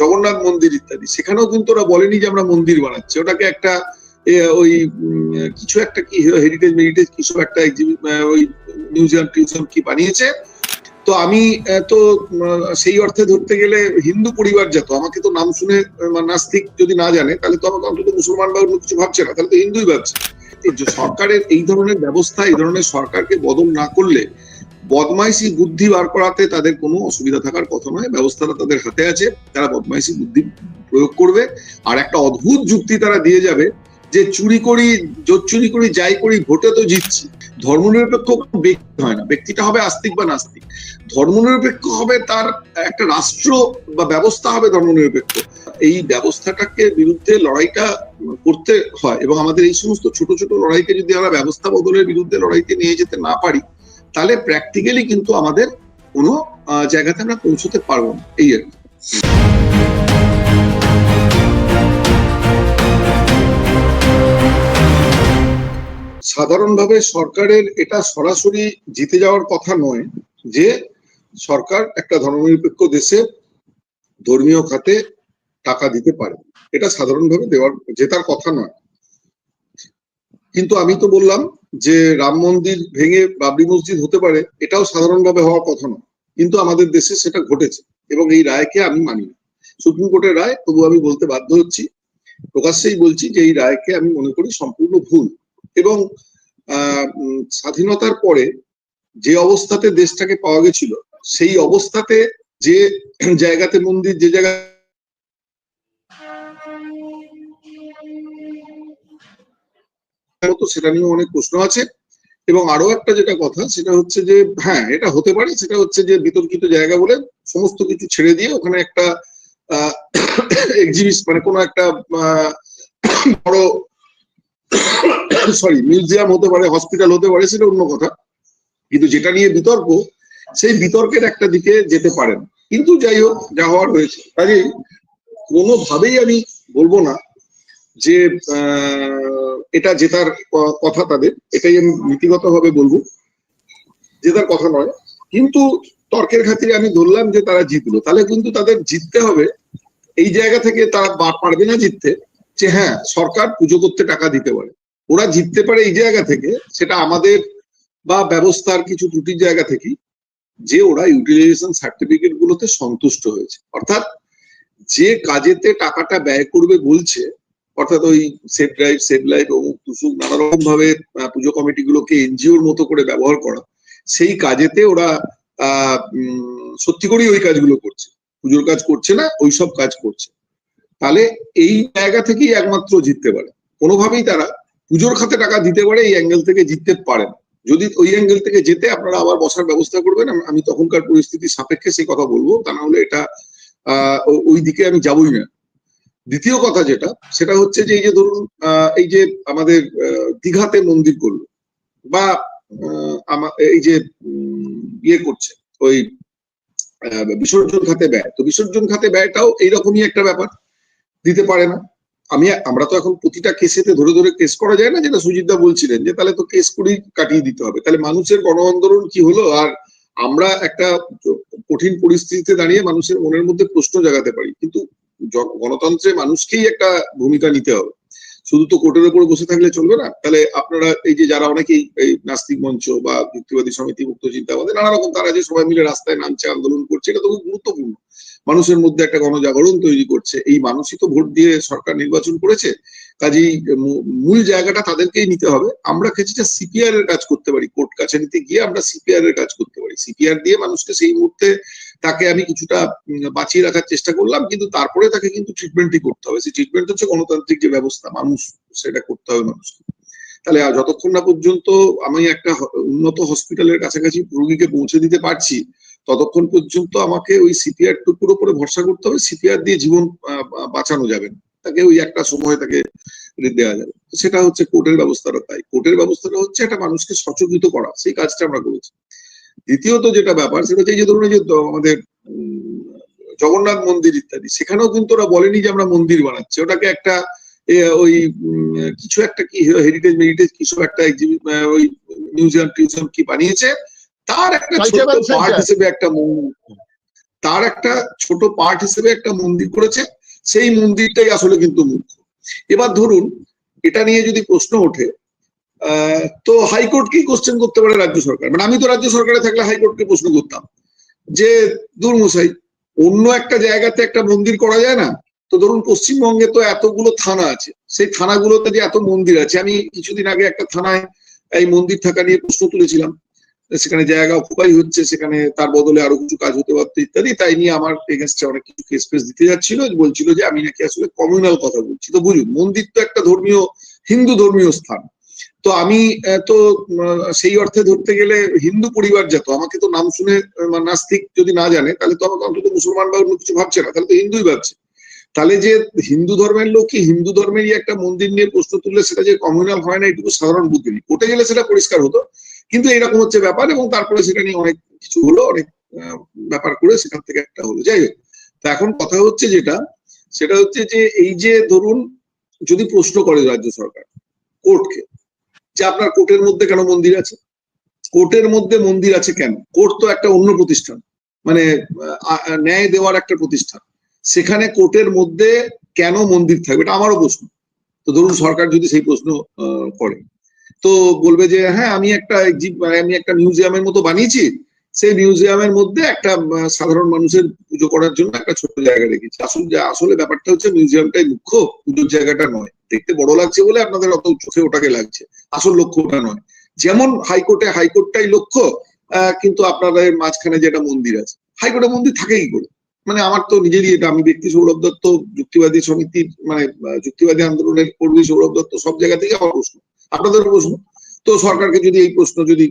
জগন্নাথ মন্দির ইত্যাদি। সেখানেও কিন্তু ওরা বলেনি যে আমরা মন্দির বানাচ্ছি। ওটাকে একটা ওই কিছু একটা কি হেরিটেজ মেরিটেজ কিছু একটা ওই মিউজিয়াম টিউজিয়াম কি বানিয়েছে। তো আমি তো সেই অর্থে ধরতে গেলে হিন্দু পরিবার যত, আমাকে তো নাম শুনে নাস্তিক যদি না জানে, তাহলে তো আমাকে অন্তত মুসলমান বা অন্য কিছু ভাবছে না, তাহলে তো হিন্দুই ভাবছে। সরকারের এই ধরনের ব্যবস্থা, এই ধরনের সরকারকে বদল না করলে বদমাইশি বুদ্ধি বার করাতে তাদের কোনো অসুবিধা থাকার কথা নয়। ব্যবস্থাটা তাদের হাতে আছে। তারা বদমাইশি বুদ্ধি প্রয়োগ করবে। আর একটা অদ্ভুত যুক্তি তারা দিয়ে যাবে যে চুরি করি, জোর চুরি করি, যাই করি, ভোটে তো জিতছি। ধর্মনিরপেক্ষ ব্যক্তি হয় না। ব্যক্তিটা হবে আস্তিক বা নাস্তিক। ধর্মনিরপেক্ষ হবে তার একটা রাষ্ট্র বা ব্যবস্থা হবে ধর্মনিরপেক্ষ। এই ব্যবস্থাটাকে বিরুদ্ধে লড়াইটা করতে হয় এবং আমাদের এই সমস্ত ছোট ছোট লড়াইকে যদি আমরা ব্যবস্থা বদলের বিরুদ্ধে লড়াইতে নিয়ে যেতে না পারি তাহলে প্র্যাকটিক্যালি কিন্তু আমাদের কোনো জায়গাতে আমরা পৌঁছতে পারব না। এই আর। সাধারণভাবে সরকারের এটা সরাসরি জিতে যাওয়ার কথা নয় যে সরকার একটা ধর্মনিরপেক্ষ দেশে ধর্মীয় খাতে টাকা দিতে পারে। এটা সাধারণভাবে দেওয়ার, জেতার কথা নয়। কিন্তু আমি তো বললাম যে রাম মন্দির ভেঙে বাবরি মসজিদ হতে পারে, এটাও সাধারণভাবে হওয়ার কথা নয়। কিন্তু আমাদের দেশে সেটা ঘটেছে এবং এই রায়কে আমি মানি না। সুপ্রিম কোর্টের রায়, তবু আমি বলতে বাধ্য হচ্ছি, প্রকাশ্যেই বলছি যে এই রায়কে আমি মনে করি সম্পূর্ণ ভুল এবং স্বাধীনতার পরে যে অবস্থাতে দেশটাকে পাওয়া গেছিল, সেই অবস্থাতে যে জায়গাতে মন্দির, যে জায়গা মতো, সেটা নিয়ে অনেক প্রশ্ন আছে। এবং আরও একটা যেটা কথা, সেটা হচ্ছে যে হ্যাঁ এটা হতে পারে, সেটা হচ্ছে যে, বিতর্কিত জায়গা বলে সমস্ত কিছু ছেড়ে দিয়ে ওখানে একটা এক্সিবিস মানে কোনো একটা বড় সরি মিউজিয়াম হতে পারে হসপিটাল হতে পারে, সেটা অন্য কথা। কিন্তু যেটা নিয়ে বিতর্ক, সেই বিতর্কের একটা দিকে যেতে পারেন। কিন্তু যাই হোক, যা হওয়ার হয়েছে। কাজেই কোনোভাবেই আমি বলব না যে এটা জেতার কথা তাদের, এটাই আমি নীতিগতভাবে বলব। জেতার কথা নয়, কিন্তু তর্কের খাতিরে আমি ধরলাম যে তারা জিতলো। তাহলে কিন্তু তাদের জিততে হবে। এই জায়গা থেকে তারা পারবে না জিততে যে হ্যাঁ সরকার পুজো করতে টাকা দিতে পারে। ওরা জিততে পারে এই জায়গা থেকে, সেটা আমাদের বা ব্যবস্থার কিছু ত্রুটির জায়গা থেকে যে ওরা ইউটিলাইজেশন সার্টিফিকেট গুলোতে সন্তুষ্ট হয়েছে। অর্থাৎ যে কাজেতে টাকাটা ব্যয় করবে বলছে অর্থাৎ ওই সেফ ড্রাইভ সেভ লাইফ অমুক তুসুক নানা রকম ভাবে পুজো কমিটি গুলোকে এনজিওর মতো করে ব্যবহার করা, সেই কাজেতে ওরা সত্যি করেই ওই কাজগুলো করছে। পুজোর কাজ করছে না, ওই সব কাজ করছে। তাহলে এই জায়গা থেকেই একমাত্র জিততে পারে। কোনোভাবেই তারা পুজোর খাতে টাকা দিতে পারে, এই অ্যাঙ্গেল থেকে জিততে পারে না। যদি ওই অ্যাঙ্গেল থেকে যেতে আপনারা আবার বসার ব্যবস্থা করবেন, আমি তখনকার পরিস্থিতি সাপেক্ষে সেই কথা বলব। তা না হলে এটা ওই দিকে আমি যাবই না। দ্বিতীয় কথা যেটা, সেটা হচ্ছে যে এই যে ধরুন এই যে আমাদের দীঘাতে মন্দির করল, বা এই যে ইয়ে করছে, ওই বিসর্জন খাতে ব্যয়। তো বিসর্জন খাতে ব্যয়টাও এইরকমই একটা ব্যাপার, দিতে পারে না। আমি, আমরা তো এখন প্রতিটা কেসেতে ধরে ধরে কেস করা যায় না, যেটা সুজিতদা বলছিলেন, যে তাহলে তো কেস করেই কাটিয়ে দিতে হবে। তাহলে মানুষের গণ আন্দোলন কি হলো? আর আমরা একটা কঠিন পরিস্থিতিতে দাঁড়িয়ে মানুষের মনের মধ্যে প্রশ্ন জাগাতে পারি। কিন্তু গণতন্ত্রে মানুষকেই একটা ভূমিকা নিতে হবে। শুধু তো কোর্টের উপর বসে থাকলে চলবে না। তাহলে আপনারা এই যে যারা অনেকেই এই নাস্তিক মঞ্চ বা যুক্তিবাদী সমিতি, মুক্ত চিন্তা, আমাদের নানা রকম তারা যে সবাই মিলে রাস্তায় নামছে, আন্দোলন করছে, এটা তো খুব গুরুত্বপূর্ণ। মানুষের মধ্যে একটা গণজাগরণ তৈরি করছে। এই মানুষই তো ভোট দিয়ে সরকার নির্বাচন করেছে। কাজেই মূল জায়গাটা তাদেরকেই নিতে হবে। আমরা কিছুটা সিপিআর এর কাজ করতে পারি, কোর্ট কাছারিতে গিয়ে আমরা সিপিআর এর কাজ করতে পারি। সিপিআর দিয়ে মানুষকে সেই মুহূর্তে তাকে আমি কিছুটা বাঁচিয়ে রাখার চেষ্টা করলাম, কিন্তু তারপরে তাকে কিন্তু ট্রিটমেন্টই করতে হবে। সেই ট্রিটমেন্ট হচ্ছে গণতান্ত্রিক যে ব্যবস্থা, মানুষ, সেটা করতে হবে মানুষকে। তাহলে যতক্ষণ না পর্যন্ত আমি একটা উন্নত হসপিটালের কাছাকাছি রোগীকে পৌঁছে দিতে পারছি, ততক্ষণ পর্যন্ত আমাকে ওই সিপিআর টুকুর উপরে ভরসা করতে হবে। সিপিআর দিয়ে জীবন বাঁচানো যাবে না। তাকে ওই একটা সময় তাকে দেওয়া যাবে। সেটা হচ্ছে কোর্টের ব্যবস্থাটা তাই। কোর্টের ব্যবস্থাটা হচ্ছে একটা মানুষকে সচকিত করা। সেই কাজটা আমরা করেছি। দ্বিতীয়ত যেটা ব্যাপার সেটা হচ্ছে যে ধরুন যে আমাদের জগন্নাথ মন্দির ইত্যাদি সেখানেও কিন্তু ওরা বলেনি যে আমরা মন্দির বানাচ্ছি। ওটাকে একটা ওই কিছু একটা কি হেরিটেজ মেরিটেজ কিছু একটা ওই মিউজিয়াম টিউজিয়াম কি বানিয়েছে তার একটা Cultural পার্ট হিসেবে একটা মন্দির তার একটা ছোট পার্ট হিসেবে একটা মন্দির করেছে। সেই মন্দিরটাই আসলে কিন্তু মুখ্য এবার ধরুন, এটা নিয়ে যদি প্রশ্ন ওঠে তো হাইকোর্ট কি কোশ্চেন করতে পারে রাজ্য সরকার? মানে আমি তো রাজ্য সরকারে থাকলে হাইকোর্টকে প্রশ্ন করতাম যে দুর্মশাই অন্য একটা জায়গাতে একটা মন্দির করা যায় না? তো ধরুন, পশ্চিমবঙ্গে তো এতগুলো থানা আছে। সেই থানাগুলোতে যে এত মন্দির আছে, আমি কিছুদিন আগে একটা থানায় এই মন্দির থাকা নিয়ে প্রশ্ন তুলেছিলাম। সেখানে জায়গা অকুপাই হচ্ছে, সেখানে তার বদলে আরও কিছু কাজ হতে পারতো ইত্যাদি, তাই নিয়ে আমার এগেনস্টে অনেক কিছু কেস দিতে যাচ্ছিল। বলছিল যে, আমি নাকি আসলে কমিউনাল কথা বলছি। তো বুঝুন, মন্দির তো একটা ধর্মীয়, হিন্দু ধর্মীয় স্থান। তো আমি তো সেই অর্থে ধরতে গেলে হিন্দু পরিবার যত, আমাকে তো নাম শুনে নাস্তিক যদি না জানে, তাহলে তো আমাকে অন্তত মুসলমান বা অন্য কিছু ভাবছে না, তাহলে তো হিন্দুই ভাবছে। তাহলে যে হিন্দু ধর্মের লোক কি হিন্দু ধর্মেরই একটা মন্দির নিয়ে প্রশ্ন তুললে সেটা যে কমিউনাল হয় না, এটুকু সাধারণ বুদ্ধি নেই। কোর্টে গেলে সেটা পরিষ্কার হতো কিন্তু এরকম হচ্ছে ব্যাপার এবং তারপরে সেটা নিয়ে অনেক কিছু হলো, অনেক ব্যাপার করে সেখান থেকে একটা হলো। যাই হোক, তা এখন কথা হচ্ছে যেটা, সেটা হচ্ছে যে এই যে ধরুন যদি প্রশ্ন করে রাজ্য সরকার কোর্টকে যে আপনার কোর্টের মধ্যে কেন মন্দির আছে? কোর্টের মধ্যে মন্দির আছে কেন? কোর্ট তো একটা অন্য প্রতিষ্ঠান মানে ন্যায় দেওয়ার একটা প্রতিষ্ঠান। সেখানে কোর্টের মধ্যে কেন মন্দির থাকবে? এটা আমারও প্রশ্ন। তো ধরুন সরকার যদি সেই প্রশ্ন করে। তো বলবে যে হ্যাঁ আমি একটা মানে আমি একটা মিউজিয়ামের মতো বানিয়েছি। সেই মিউজিয়ামের মধ্যে একটা সাধারণ মানুষের পুজো করার জন্য একটা ছোট জায়গা রেখেছি। আসল যা- আসলে ব্যাপারটা হচ্ছে মিউজিয়ামটাই মুখ্য, পুজোর জায়গাটা নয়। দেখতে বড় লাগছে বলে আপনাদের অত চোখে ওটাকে লাগছে। আসল লক্ষ্য ওটা নয়। যেমন হাইকোর্টে, হাইকোর্টটাই লক্ষ্য কিন্তু আপনাদের মাঝখানে যেটা মন্দির আছে। হাইকোর্টে মন্দির থাকেই করে। মানে আমার তো নিজেরই এটা, আমি ব্যক্তি সৌরভ দত্ত, যুক্তিবাদী সমিতির মানে যুক্তিবাদী আন্দোলনের কর্মী সৌরভ দত্ত, সব জায়গা থেকে আমার প্রশ্ন। আপনাদের প্রশ্ন? তো সরকারকে যদি এই প্রশ্ন যদি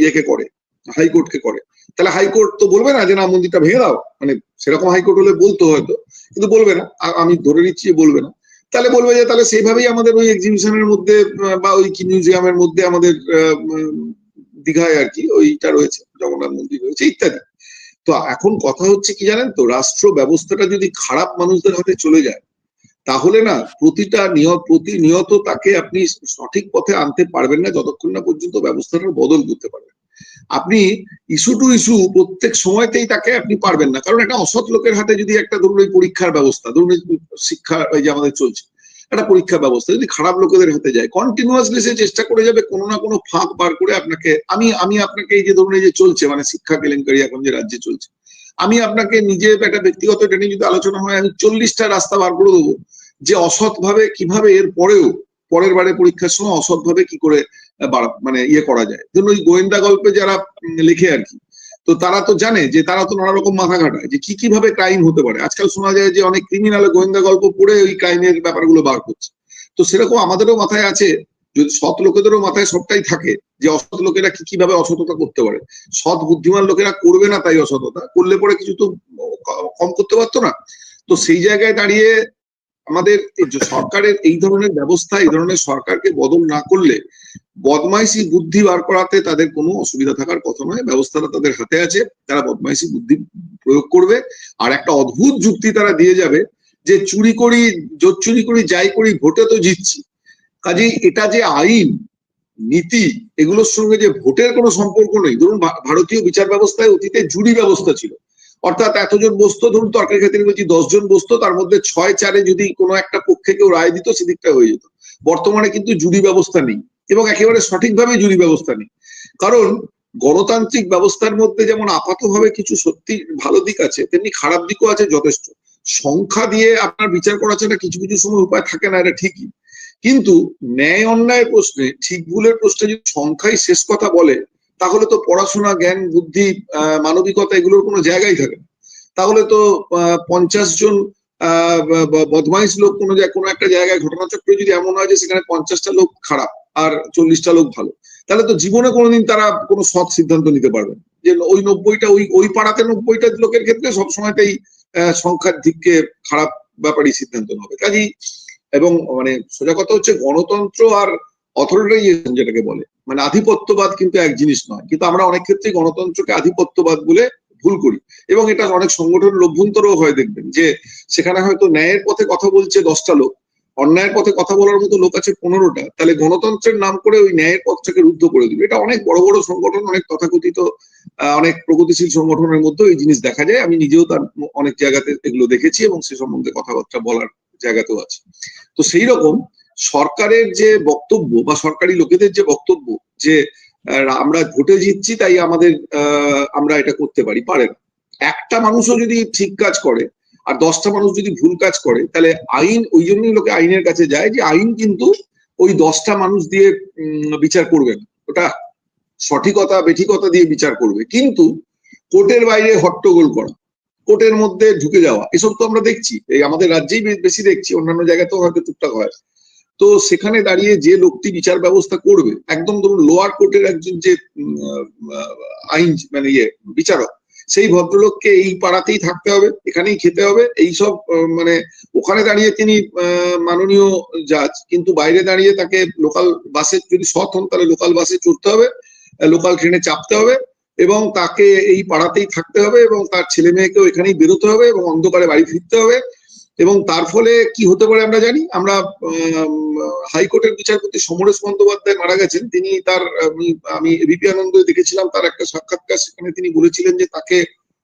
ইয়েকে করে, হাইকোর্টকে করে, তাহলে হাইকোর্ট তো বলবে না যে, না, মন্দিরটা ভেঙে দাও। মানে সেরকম হাইকোর্ট হলে বলতো হয়তো, কিন্তু বলবে না। আমি ধরে নিচ্ছি বলবে না। তাহলে বলবে যে, তাহলে সেইভাবেই আমাদের ওই এক্সিবিশনের মধ্যে, বা ওই মিউজিয়ামের মধ্যে আমাদের দীঘায় আর কি ওইটা রয়েছে, জগন্নাথ মন্দির রয়েছে, ইত্যাদি। তো এখন কথা হচ্ছে কি জানেন তো, রাষ্ট্র ব্যবস্থাটা যদি খারাপ মানুষদের হাতে চলে যায় তাহলে না, প্রতিটা নিয়ত, প্রতিনিয়ত তাকে আপনি সঠিক পথে আনতে পারবেন না, যতক্ষণ না পর্যন্ত ব্যবস্থাটার বদল করতে পারবেন। আপনি ইস্যু টু ইস্যু প্রত্যেক সময়তেই তাকে আপনি পারবেন না। কারণ একটা অসৎ লোকের হাতে যদি একটা ধরুন ওই পরীক্ষার ব্যবস্থা, ধরুন শিক্ষা এই যে আমাদের চলছে, একটা পরীক্ষা ব্যবস্থা যদি খারাপ লোকেদের হাতে যায় কন্টিনিউয়াসলি সে চেষ্টা করে যাবে কোনো না কোনো ফাঁক বার করে আপনাকে, আমি আমি আপনাকে এই যে ধরুন এই যে চলছে মানে শিক্ষা কেলেঙ্কারি এখন যে রাজ্যে চলছে আমি আপনাকে নিজে একটা ব্যক্তিগত এটা নিয়ে যদি আলোচনা হয়, আমি চল্লিশটা রাস্তা বার করে দেবো যে অসৎ ভাবে কীভাবে এর পরেও পরের বারে পরীক্ষার সময় অসৎ ভাবে কি করে মানে ইয়ে করা যায়। ধরুন ওই গোয়েন্দা গল্পে যারা লেখে আর কি, তো তারা তো জানে যে তারা তো নানা রকম মাথা ঘাটায় যে কি কীভাবে ক্রাইম হতে পারে। আজকাল শোনা যায় যে অনেক ক্রিমিনাল গোয়েন্দা গল্প পড়ে ওই ক্রাইমের ব্যাপারগুলো বার করছে। তো সেরকম আমাদেরও মাথায় আছে যদি সৎ লোকেদেরও মাথায় সবটাই থাকে যে অসৎ লোকেরা কি কীভাবে অসততা করতে পারে? সৎ বুদ্ধিমান লোকেরা করবে না তাই অসততা? করলে পরে কিছু তো কম করতে পারতো না। তো সেই জায়গায় দাঁড়িয়ে আমাদের সরকারের এই ধরনের ব্যবস্থা, এই ধরনের সরকারকে বদল না করলে বদমাইশি বুদ্ধি বার করাতে তাদের কোনো অসুবিধা থাকার কথা নয়। ব্যবস্থাটা তাদের হাতে আছে। তারা বদমাইশি বুদ্ধি প্রয়োগ করবে। আর একটা অদ্ভুত যুক্তি তারা দিয়ে যাবে যে চুরি করি জোর চুরি করি, যাই করি, ভোটে তো জিতছি। কাজেই এটা যে আইন, নীতি, এগুলোর সঙ্গে যে ভোটের কোনো সম্পর্ক নেই। ধরুন ভারতীয় বিচার ব্যবস্থায় অতীতে জুরি ব্যবস্থা ছিল। অর্থাৎ এতজন বসতো, ধরুন তর্কের ক্ষেত্রে বলছি দশজন বসতো, তার মধ্যে ছয় চারে যদি কোনো একটা পক্ষে কেউ রায় দিত, সেদিকটা হয়ে যেত। বর্তমানে কিন্তু জুরি ব্যবস্থা নেই এবং একেবারে সঠিকভাবে জুরি ব্যবস্থা নেই। কারণ গণতান্ত্রিক ব্যবস্থার মধ্যে যেমন আপাতভাবে কিছু সত্যি ভালো দিক আছে, তেমনি খারাপ দিকও আছে যথেষ্ট। সংখ্যা দিয়ে আপনার বিচার করা ছাড়া কিছু কিছু সময় উপায় থাকে না, এটা ঠিকই। কিন্তু ন্যায় অন্যায় প্রশ্নে, ঠিক ভুলের প্রশ্নে যদি সংখ্যাই শেষ কথা বলে, তাহলে তো পড়াশোনা, জ্ঞান, বুদ্ধি মানবিকতা এগুলোর কোনো জায়গাই থাকে না তাহলে তো পঞ্চাশ জন বদমাইশ লোক কোনো জায়গায়, কোনো একটা জায়গায় ঘটনাচক্রে যদি এমন হয় যে সেখানে পঞ্চাশটা লোক খারাপ আর চল্লিশটা লোক ভালো, তাহলে তো জীবনে কোনোদিন তারা কোনো সৎ সিদ্ধান্ত নিতে পারবে। যে ওই নব্বইটা, ওই ওই পাড়াতে নব্বইটা লোকের ক্ষেত্রে সবসময়তেই সংখ্যার দিককে খারাপ ব্যাপারই সিদ্ধান্ত হবে কাজেই এবং মানে সোজা কথা হচ্ছে গণতন্ত্র আর অথরিটাইজেশন যেটাকে বলে মানে আধিপত্যবাদ কিন্তু এক জিনিস নয়। কিন্তু আমরা অনেক ক্ষেত্রে গণতন্ত্রকে আধিপত্যবাদ বলে ভুল করি এবং এটা অনেক সংগঠন লভ্যন্তরও হয় দেখবেন যে সেখানে হয়তো ন্যায়ের পথে কথা বলছে দশটা লোক, অন্যায়ের পথে কথা বলার মতো লোক আছে পনেরোটা, তাহলে গণতন্ত্রের নাম করে ওই ন্যায়ের পথটাকে রুদ্ধ করে দিবে। এটা অনেক বড় বড় সংগঠন, অনেক তথাকথিত অনেক প্রগতিশীল সংগঠনের মধ্যে এই জিনিস দেখা যায়। আমি নিজেও তার অনেক জায়গাতে এগুলো দেখেছি এবং সে সম্বন্ধে কথাবার্তা বলার জায়গাতেও আছে। তো সেই রকম সরকারের যে বক্তব্য বা সরকারি লোকেদের যে বক্তব্য যে আমরা ভোটে জিতছি তাই আমাদের আমরা এটা করতে পারি, পারে না। একটা মানুষও যদি ঠিক কাজ করে আর দশটা মানুষ যদি ভুল কাজ করে, তাহলে আইন, ওই জন্যই লোকে আইনের কাছে যায় যে আইন কিন্তু ওই দশটা মানুষ দিয়ে বিচার করবে না। ওটা সঠিকতা, বেঠিকতা দিয়ে বিচার করবে। কিন্তু কোর্টের বাইরে হট্টগোল করা কোর্টের মধ্যে ঢুকে যাওয়া, এসব তো আমরা দেখছি। এই আমাদের রাজ্যেই বেশি দেখছি, অন্যান্য জায়গাতেও হয়তো টুকটাক হয়। তো সেখানে দাঁড়িয়ে যে লোকটি বিচার ব্যবস্থা করবে, একদম ধরুন লোয়ার কোর্টের একজন যে আইন মানে ইয়ে বিচারক, সেই ভদ্রলোককে এই পাড়াতেই থাকতে হবে, এখানেই খেতে হবে, এইসব মানে ওখানে দাঁড়িয়ে তিনি মাননীয় জাজ কিন্তু বাইরে দাঁড়িয়ে তাকে লোকাল বাসে যদি সৎ হন, তাহলে লোকাল বাসে চড়তে হবে লোকাল ট্রেনে চাপতে হবে এবং তাকে এই পাড়াতেই থাকতে হবে এবং তার ছেলে মেয়েকেও এখানেই বেরোতে হবে এবং অন্ধকারে বাড়ি ফিরতে হবে এবং তার ফলে কি হতে পারে আমরা জানি? আমরা আম, হাইকোর্টের বিচারপতি সমরেশ বন্দ্যোপাধ্যায় মারা গেছেন। তিনি তার আমি এবিপি আনন্দ দেখেছিলাম তার একটা সাক্ষাৎকার সেখানে তিনি বলেছিলেন যে তাকে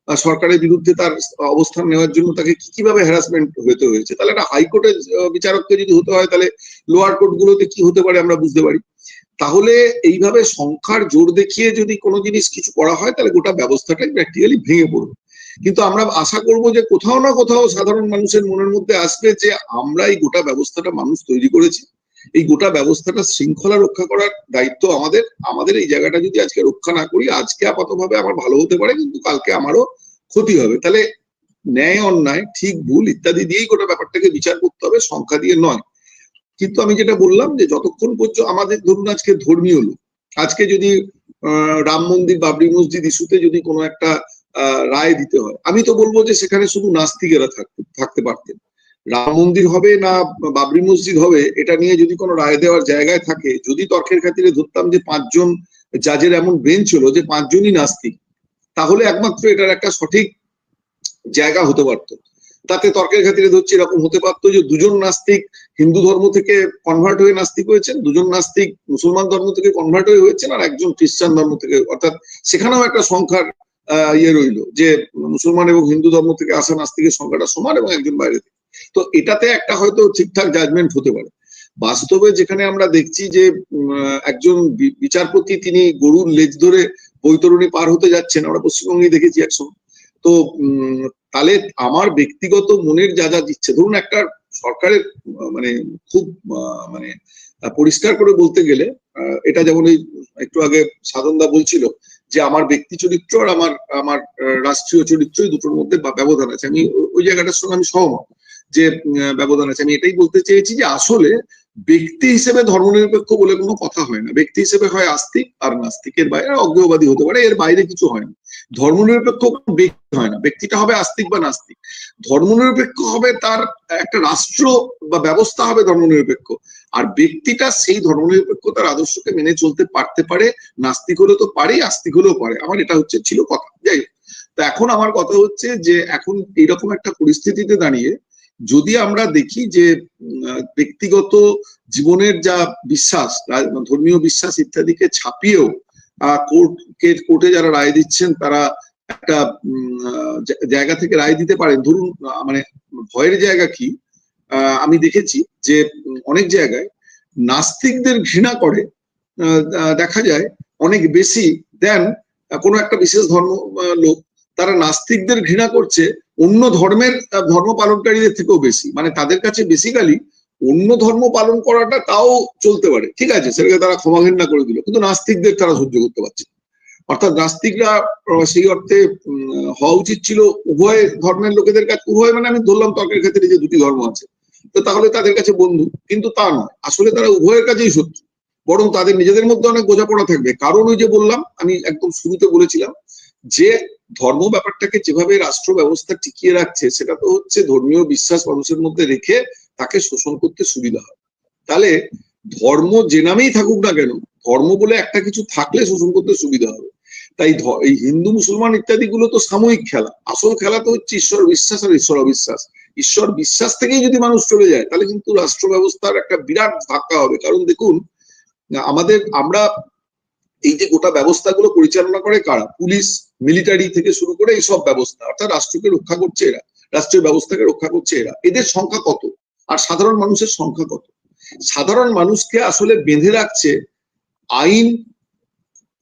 সরকারের বিরুদ্ধে তার অবস্থান নেওয়ার জন্য তাকে কি কীভাবে হ্যারাসমেন্ট হতে হয়েছে? তাহলে একটা হাইকোর্টের বিচারককে যদি হতে হয় তাহলে লোয়ার কোর্ট গুলোতে কি হতে পারে আমরা বুঝতে পারি। তাহলে এইভাবে সংখ্যার জোর দেখিয়ে যদি কোনো জিনিস কিছু করা হয়, তাহলে গোটা ব্যবস্থাটাই প্র্যাকটিক্যালি ভেঙে পড়বে। কিন্তু আমরা আশা করব যে কোথাও না কোথাও সাধারণ মানুষের মনের মধ্যে আসবে যে আমরা এই গোটা ব্যবস্থাটা মানুষ তৈরি করেছি। এই গোটা ব্যবস্থাটা শৃঙ্খলা রক্ষা করার দায়িত্ব আমাদের। আমাদের এই জায়গাটা যদি আজকে রক্ষা না করি, আজকে আপাতভাবে আমার ভালো হতে পারে, কিন্তু কালকে আমারও ক্ষতি হবে। তাহলে ন্যায়, অন্যায়, ঠিক ভুল ইত্যাদি দিয়েই গোটা ব্যাপারটাকে বিচার করতে হবে, সংখ্যা দিয়ে নয়। কিন্তু আমি যেটা বললাম যে যতক্ষণ পর্যন্ত আমাদের, ধরুন আজকে ধর্মীয় লোক, আজকে যদি রাম মন্দির, বাবরি মসজিদ ইস্যুতে যদি কোনো একটা রায় দিতে হয়, আমি তো বলব যে সেখানে শুধু নাস্তিকেরা থাকতে পারতেন। রাম মন্দির হবে না বাবরি মসজিদ হবে, এটা নিয়ে যদি কোনো রায় দেওয়ার জায়গায় থাকে, যদি তর্কের খাতিরে ধরতাম যে পাঁচজন জাজের এমন বেঞ্চ হলো যে পাঁচজনই নাস্তিক, তাহলে একমাত্র এটার একটা সঠিক জায়গা হতে পারতো। তাতে তর্কের খাতিরে ধরছি এরকম হতে পারতো যে দুজন নাস্তিক হিন্দু ধর্ম থেকে কনভার্ট হয়ে নাস্তিক হয়েছেন, দুজন নাস্তিক মুসলমান ধর্ম থেকে কনভার্ট হয়ে হয়েছেন আর একজন খ্রিস্টান ধর্ম থেকে, অর্থাৎ সেখানেও একটা সংখ্যার ইয়ে রইল যে মুসলমান এবং হিন্দু ধর্ম থেকে আসা নাস্তিকের সংখ্যাটা সমান এবং একজন বাইরে থেকে। তো এটাতে একটা হয়তো ঠিকঠাক জাজমেন্ট হতে পারে। বাস্তবে যেখানে আমরা দেখছি যে একজন বিচারপতি তিনি গরুর লেজ ধরে বৈতরণী পার হতে যাচ্ছেন, আমরা পশ্চিমবঙ্গে দেখেছি একসময় তো তাহলে আমার ব্যক্তিগত মনের যা যা দিচ্ছে, ধরুন একটা সরকারের মানে খুব মানে পরিষ্কার করে বলতে গেলে এটা যেমন এই একটু আগে সাধনদা বলছিল যে আমার ব্যক্তি চরিত্র আর আমার আমার রাষ্ট্রীয় চরিত্রই দুটোর মধ্যে ব্যবধান আছে। আমি ওই জায়গাটার সঙ্গে আমি সহমত যে ব্যবধান আছে। আমি এটাই বলতে চেয়েছি যে আসলে ব্যক্তি হিসেবে ধর্মনিরপেক্ষ বলে কোনো কথা হয় না। ব্যক্তি হিসেবে হয় আস্তিক আর নাস্তিকের বাইরে অজ্ঞেয়বাদী হতে পারে, এর বাইরে কিছু হয় না। ধর্মনিরপেক্ষ ব্যক্তি হয় না। ব্যক্তিটা হবে আস্তিক বা নাস্তিক। ধর্মনিরপেক্ষ হবে তার একটা রাষ্ট্র বা ব্যবস্থা হবে ধর্মনিরপেক্ষ। আর ব্যক্তিটা সেই ধর্মনিরপেক্ষতার আদর্শকে মেনে চলতে পারতে পারে, নাস্তিক হলে তো পারেই আস্তিক হলেও পারে। আমার এটা হচ্ছে, ছিল কথা। যাই তো এখন আমার কথা হচ্ছে যে, এখন এইরকম একটা পরিস্থিতিতে দাঁড়িয়ে যদি আমরা দেখি যে ব্যক্তিগত জীবনের যা বিশ্বাস, ধর্মীয় বিশ্বাস ইত্যাদিকে ছাপিয়েও কোর্ট কোর্টে যারা রায় দিচ্ছেন, তারা একটা জায়গা থেকে রায় দিতে পারেন। ধরুন মানে ভয়ের জায়গা কি? আমি দেখেছি যে অনেক জায়গায় নাস্তিকদের ঘৃণা করে দেখা যায় অনেক বেশি দেন কোনো একটা বিশেষ ধর্ম লোক। তারা নাস্তিকদের ঘৃণা করছে অন্য ধর্মের ধর্ম পালনকারীদের থেকেও বেশি। মানে তাদের কাছে বেসিক্যালি অন্য ধর্ম পালন করাটা তাও চলতে পারে। ঠিক আছে, সেটাকে তারা ক্ষমা ঘৃণা করে দিল, কিন্তু নাস্তিকদের তারা সহ্য করতে পারছে অর্থাৎ নাস্তিকরা সেই অর্থে হওয়া উচিত ছিল উভয় ধর্মের লোকেদের কাছে, উভয় মানে আমি ধরলাম তর্কের ক্ষেত্রে যে দুটি ধর্ম আছে। তো তাহলে তাদের কাছে বন্ধু, কিন্তু তা নয়। আসলে তারা উভয়ের কাছেই শত্রু, বরং তাদের নিজেদের মধ্যে অনেক বোঝাপড়া থাকবে। কারণ ওই যে বললাম, আমি একদম শুরুতে বলেছিলাম, যে ধর্ম ব্যাপারটাকে যেভাবে রাষ্ট্র ব্যবস্থা টিকিয়ে রাখছে, সেটা তো হচ্ছে ধর্মীয় বিশ্বাস মানুষের মধ্যে রেখে তাকে শোষণ করতে সুবিধা হয়। তাহলে ধর্ম যে নামেই থাকুক না কেন, ধর্ম বলে একটা কিছু থাকলে শোষণ করতে সুবিধা হবে। তাই এই হিন্দু, মুসলমান ইত্যাদি গুলো তো সাময়িক খেলা। আসল খেলা তো হচ্ছে ঈশ্বর বিশ্বাস আর ঈশ্বর অবিশ্বাস। ঈশ্বর বিশ্বাস থেকেই যদি মানুষ চলে যায়, তাহলে কিন্তু রাষ্ট্র ব্যবস্থার একটা বিরাট ধাক্কা হবে। কারণ দেখুন, আমাদের, আমরা এই যে গোটা ব্যবস্থাগুলো পরিচালনা করে কারা? পুলিশ, মিলিটারি থেকে শুরু করে এই সব ব্যবস্থা। অর্থাৎ রাষ্ট্রকে রক্ষা করছে এরা। রাষ্ট্রীয় ব্যবস্থাকে রক্ষা করছে এরা। এদের সংখ্যা কত? আর সাধারণ মানুষের সংখ্যা কত? সাধারণ মানুষকে আসলে বেঁধে রাখছে আইন,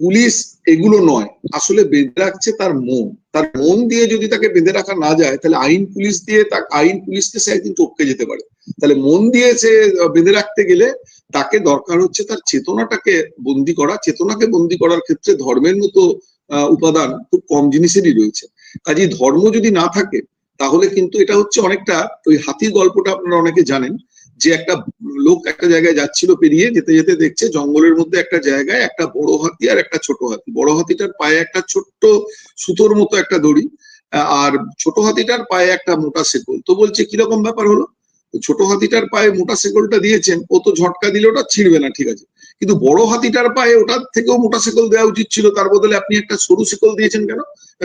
পুলিশ এগুলো নয়। আসলে বেঁধে রাখছে তার মন। তার মন দিয়ে যদি তাকে বেঁধে রাখা না যায়, তাহলে আইন পুলিশ দিয়ে তার আইন পুলিশকে সে একদিন টপকে যেতে পারে। তাহলে মন দিয়ে সে বেঁধে রাখতে গেলে তাকে দরকার হচ্ছে তার চেতনাটাকে বন্দি করা। চেতনাকে বন্দি করার ক্ষেত্রে ধর্মের মতো উপাদান খুব কম জিনিসেরই রয়েছে। কাজে ধর্ম যদি না থাকে তাহলে কিন্তু এটা হচ্ছে অনেকটা ওই হাতির গল্পটা আপনারা অনেকে জানেন, যে একটা লোক একটা জায়গায় যাচ্ছিল পেরিয়ে, যেতে যেতে দেখছে জঙ্গলের মধ্যে একটা জায়গায় একটা বড় হাতি আর একটা ছোট হাতি। বড় হাতিটার পায়ে একটা ছোট্ট সুতোর মতো একটা দড়ি, আর ছোট হাতিটার পায়ে একটা মোটা শেকল তো বলছে কীরকম ব্যাপার হলো? ছোট হাতিটার পায়ে মোটা শেকলটা দিয়েছেন, ও তো ঝটকা দিলে ওটা ছিঁড়বে না, ঠিক আছে। কিন্তু বড় হাতিটার পায়ে ওটার থেকেও মোটা শেকল দেওয়া উচিত ছিল, তার বদলে আপনি একটা সরু শেকল দিয়েছেন কেন?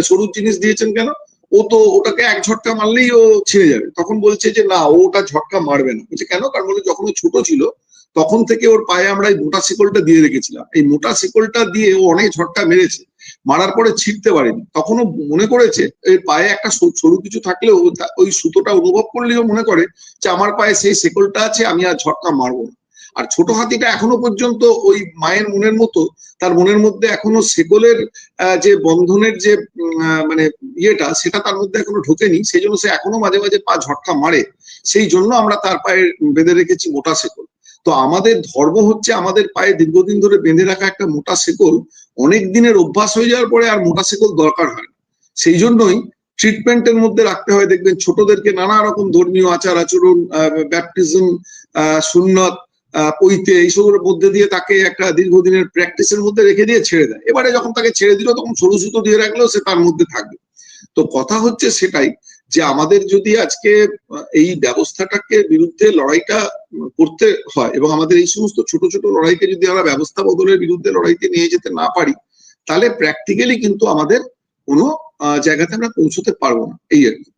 সরু জিনিস দিয়েছেন কেন? ও তো ওটাকে এক ঝটকা মারলেই ও ছিঁড়ে যাবে। তখন বলছে যে, না ওটা ঝটকা মারবে না। বলছে, কেন? কারণ বলে যখন ও ছোট ছিল, তখন থেকে ওর পায়ে আমরা এই মোটা শিকলটা দিয়ে রেখেছিলাম। এই মোটা শিকলটা দিয়ে ও অনেক ঝটকা মেরেছে, মারার পরে ছিঁড়তে পারেনি। তখন ও মনে করেছে, এর পায়ে একটা সরু- কিছু থাকলেও ওই সুতোটা অনুভব করলেও মনে করে যে, আমার পায়ে সেই শেকলটা আছে, আমি আর ঝটকা মারবো না। আর ছোট হাতিটা এখনও পর্যন্ত ওই মায়ের মনের মতো তার মনের মধ্যে এখনও শেকলের আহ, যে বন্ধনের যে মানে ইয়েটা সেটা তার মধ্যে এখনও ঢোকেনি। সেই জন্য সে এখনও মাঝে মাঝে পা ঝটকা মারে। সেই জন্য আমরা তার পায়ে বেঁধে রেখেছি মোটা শেকল তো আমাদের ধর্ম হচ্ছে আমাদের পায়ে দীর্ঘদিন ধরে বেঁধে রাখা একটা মোটা শেকল অনেক দিনের অভ্যাস হয়ে যাওয়ার পরে আর মোটা শেকল দরকার হয় না। সেই জন্যই ট্রিটমেন্টের মধ্যে রাখতে হয়। দেখবেন ছোটদেরকে নানা রকম ধর্মীয় আচার আচরণ ব্যাপটিজম আহ সুন্নত পৈতে এইসবের মধ্যে দিয়ে তাকে একটা দীর্ঘদিনের প্র্যাকটিসের মধ্যে রেখে দিয়ে ছেড়ে দেয়। এবারে যখন তাকে ছেড়ে দিল, তখন সরু সুতো দিয়ে রাখলেও সে তার মধ্যে থাকবে। তো কথা হচ্ছে সেটাই যে আমাদের যদি আজকে এই ব্যবস্থাটাকে বিরুদ্ধে লড়াইটা করতে হয় এবং আমাদের এই সমস্ত ছোট ছোট লড়াইকে যদি আমরা ব্যবস্থা বদলের বিরুদ্ধে লড়াইতে নিয়ে যেতে না পারি, তাহলে প্র্যাকটিক্যালি কিন্তু আমাদের কোনো জায়গাতে আমরা পৌঁছতে পারব না। এই আর কি।